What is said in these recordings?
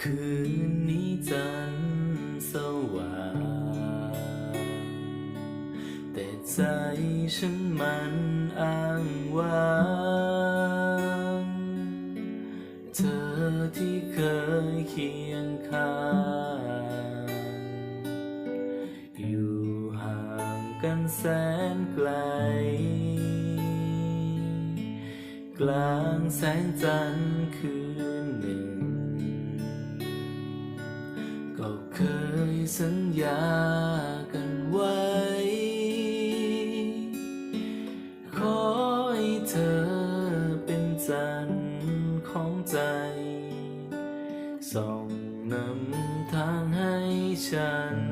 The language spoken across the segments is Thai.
คืนนี้จันทร์สว่าง แต่ใจฉันมันอ้างว้าง เธอที่เคยเคียงข้าง อยู่ห่างกันแสนไกล กลางแสงจันทร์คื จันทร์ของใจ ส่องนำทางให้ฉันวัน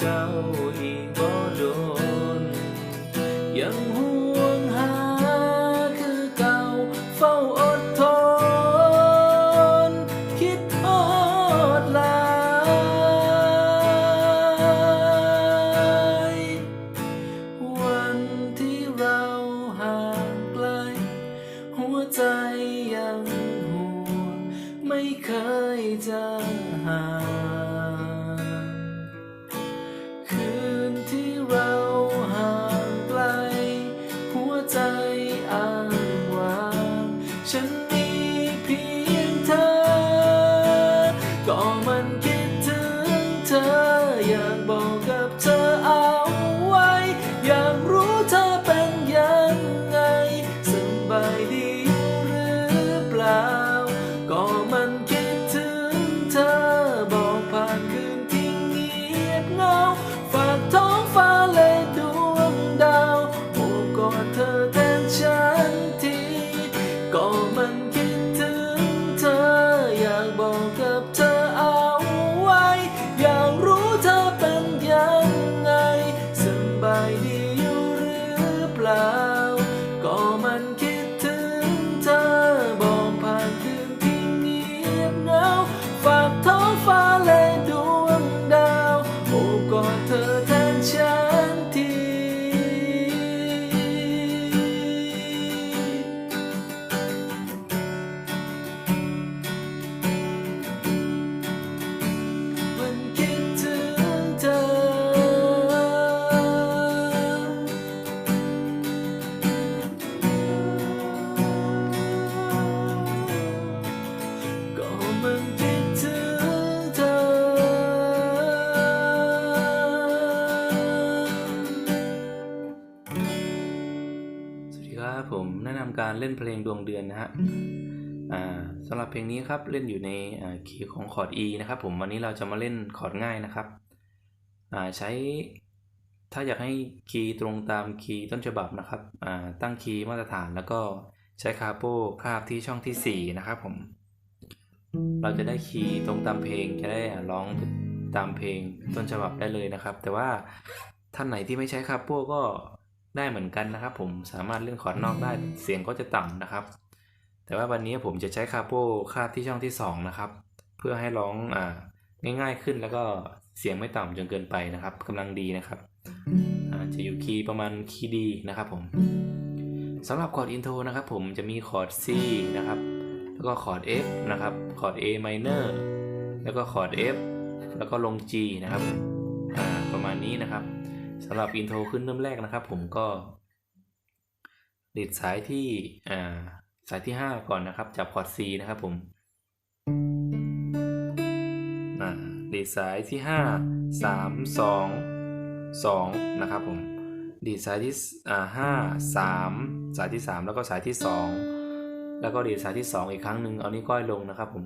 เจ้า วัสดีครับผมแนะนำการเล่นเพลงดวงเดือนนะฮะสำหรับเพลงนี้ครับเล่นอยู่ในคีย์ของคอร์ด E นะครับผมวันนี้เราจะมาเล่นคอร์ดง่ายนะครับใช้ถ้าอยากให้คีย์ตรงตามคีย์ต้นฉบับนะครับตั้งคีย์มาตรฐานแล้วก็ใช้คาโป้คาบที่ช่องที่ 4 นะครับผม เราจะได้คีย์ตรงตามเพลงจะได้ร้องตามเพลงต้นฉบับได้เลยนะครับ แต่ว่าท่านไหนที่ไม่ใช้คาโป้ก็ ได้เหมือนกันนะครับ ผมสามารถเล่นคอร์ดนอกได้เสียงก็จะต่ำนะครับ แต่ว่าวันนี้ผมจะใช้คาโปคาบที่ช่องที่สองนะครับ เพื่อให้ร้องอ่าง่ายๆขึ้นแล้วก็เสียงไม่ต่ำจนเกินไปนะครับกำลังดีนะครับอ่าจะอยู่คีย์ประมาณคีย์ดีนะครับผมสำหรับคอร์ดอินโทรนะครับ ผมจะมีคอร์ด C นะครับ แล้วก็คอร์ด F นะครับคอร์ด A minor แล้วก็คอร์ด F แล้วก็ลง G นะครับอ่าประมาณนี้นะครับสำหรับอินโทรขึ้นเริ่มแรกนะครับ ผมก็ดีดสายที่อ่าสายที่ 5 ก่อนนะครับ จับคอร์ด C นะครับผมอ่าดีดสายที่ 5 3 2 2 นะครับผม ดีดสายที่อ่าห้าสามสายที่ 3 แล้วก็สายที่ 2 แล้วก็ดีดสายที่ 2 อีกครั้งหนึ่งเอานิ้วก้อยลงนะครับผม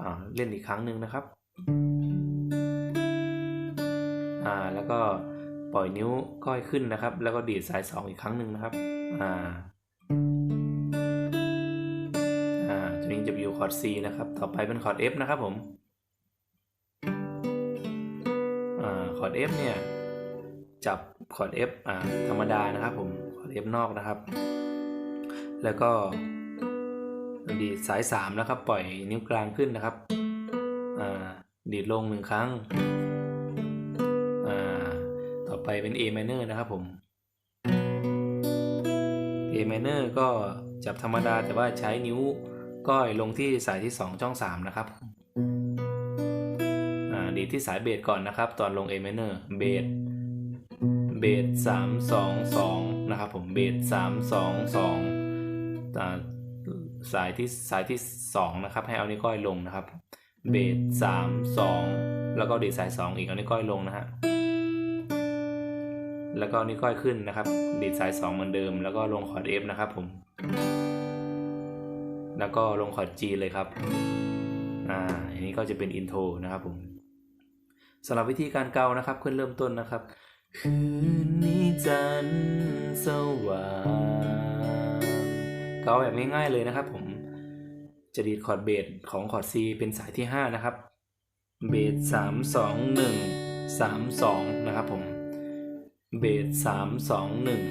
อ่าเล่นอีกครั้งหนึ่งนะครับ อ่าแล้วก็ปล่อยนิ้วก้อยขึ้นนะครับ แล้วก็ดีดสาย2อีกครั้งหนึ่งนะครับอ่าอ่าตัวนี้จะอยู่คอร์ด C นะครับ ต่อไปเป็นคอร์ด F นะครับผมอ่าคอร์ด F เนี่ยจับคอร์ด F อ่าธรรมดานะครับผมคอร์ด F นอกนะครับ แล้วก็ดีดสาย3นะครับ ปล่อยนิ้วกลางขึ้นนะครับ อ่า ดีดลงหนึ่งครั้ง ไปเป็น A minor นะครับผม A minor ก็จับธรรมดาแต่ว่าใช้นิ้วก้อยลงที่สายที่ 2 ช่อง 3 นะครับอ่าดีที่สายเบสก่อนนะครับ ตอนลง A minor เบสเบสสามสองสองนะครับผมเบสสามสองสองสายที่สายที่สองนะครับ ให้เอานิ้วก้อยลงนะครับ เบสสามสองแล้วก็ดีสายสองอีกเอานิ้วก้อยลงนะฮะ แล้วก็นิ้วก้อยขึ้นนะครับ ดีดสายสองเหมือนเดิม แล้วก็ลงคอร์ด F นะครับผม แล้วก็ลงคอร์ด G เลยครับ อ่าอันนี้ก็จะเป็นอินโทรนะครับผมสำหรับวิธีการเกานะครับขึ้นเริ่มต้นนะครับ คืนนี้จันทร์สว่างเกาแบบง่ายๆเลยนะครับผม จะดีดคอร์ดเบสของคอร์ด C เป็นสายที่ 5 นะครับ เบสสามสองหนึ่งสามสองนะครับผม เบสสามสองหนึ่ง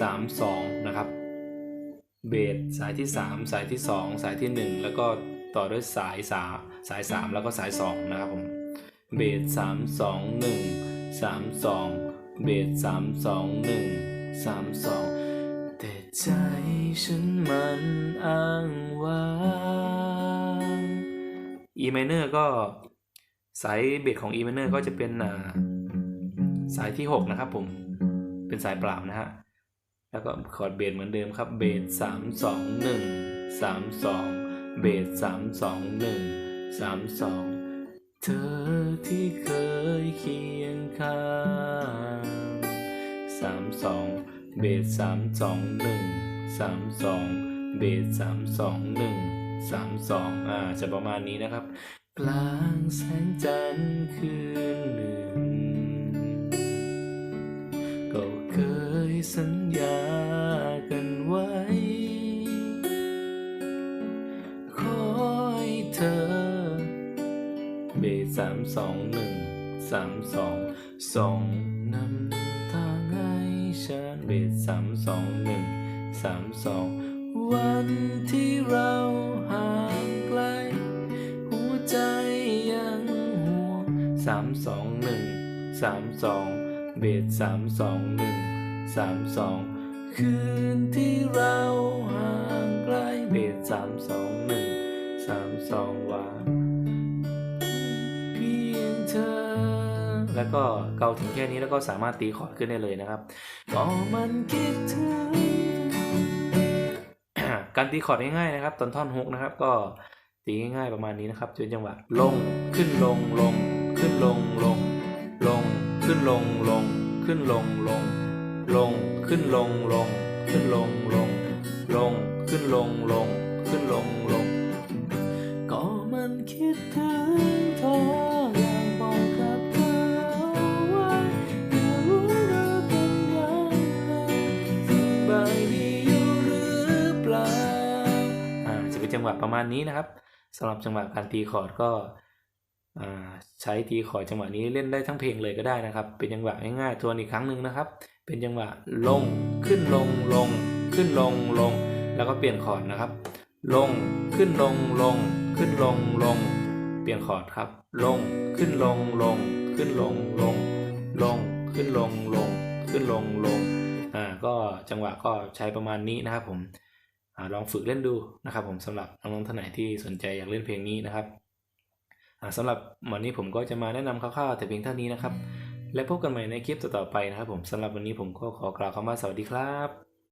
สามสองนะครับ เบสสายที่3สายที่2สายที่1แล้วก็ต่อด้วยสายสาสาย3แล้วก็สาย2นะครับผม เบสสามสองหนึ่งสามสองเบสสามสองหนึ่งสามสองแต่ใจฉันมันอ้างว้าง E minor ก็สายเบสของ E minor ก็จะเป็นอ่า สายที่ 6 นะครับผม เป็นสายเปล่านะฮะ แล้วก็คอร์ดเบสเหมือนเดิมครับ เบสสามสองหนึ่งสามสองเบสสามสองหนึ่งสามสองเธอที่เคยเคียงข้างสามสองเบสสามสองหนึ่งสามสองเบสสามสองหนึ่งสามสองอ่าจะประมาณนี้นะครับ กลางแสงจันทร์คืนหนึ่ง สัญญากันไว้ ขอให้เธอ เบสสามสองหนึ่งสามสองส่งนำทางให้ฉันเบสสามสองหนึ่งสามสองวันที่เราห่างไกล หัวใจยังห่วงสามสองหนึ่งสามสองเบสสามสองหนึ่ง สามสองคืนที่เราห่างไกลเบสสามสองหนึ่งสามสองว่าเพียงเธอ แล้วก็เกาถึงแค่นี้แล้วก็สามารถตีคอร์ดขึ้นได้เลยนะครับก็มันคิดถึงการตีคอร์ดง่ายๆนะครับ ตอนท่อนฮุกนะครับ ก็ตีง่ายๆประมาณนี้นะครับจนจังหวะลงขึ้นลงลง ขึ้นลงลง ลง ขึ้นลงลง ขึ้นลงลง ลงขึ้นลงลง ขึ้นลงลง ลงขึ้นลงลง ขึ้นลงลง ก็มันคิดถึงเธออยากบอกกับเธอว่าอยากรู้เธอเป็นยังไงสบายดีอยู่หรือเปล่าอ่าจะเป็นจังหวะประมาณนี้นะครับสำหรับจังหวะการตีคอร์ดก็ ใช้ตีคอร์ดจังหวะนี้เล่นได้ทั้งเพลงเลยก็ได้นะครับ เป็นจังหวะง่ายๆทวนอีกครั้งหนึ่งนะครับ เป็นจังหวะลงขึ้นลงลง ขึ้นลงลง แล้วก็เปลี่ยนคอร์ดนะครับ ลงขึ้นลงลง ขึ้นลงลง เปลี่ยนคอร์ดครับ ลงขึ้นลงลง ขึ้นลงลง ลงขึ้นลงลง ขึ้นลงลงอ่าก็จังหวะก็ใช้ประมาณนี้นะครับผมอลองฝึกเล่นดูนะครับผมสำหรับน้องๆท่านไหนที่สนใจอยากเล่นเพลงนี้นะครับ สำหรับวันนี้ผมก็จะมาแนะนำคร่าวๆแต่เพียงเท่านี้นะครับ และพบกันใหม่ในคลิปต่อๆไปนะครับผมสำหรับวันนี้ผมก็ขอกล่าวคำว่าสวัสดีครับ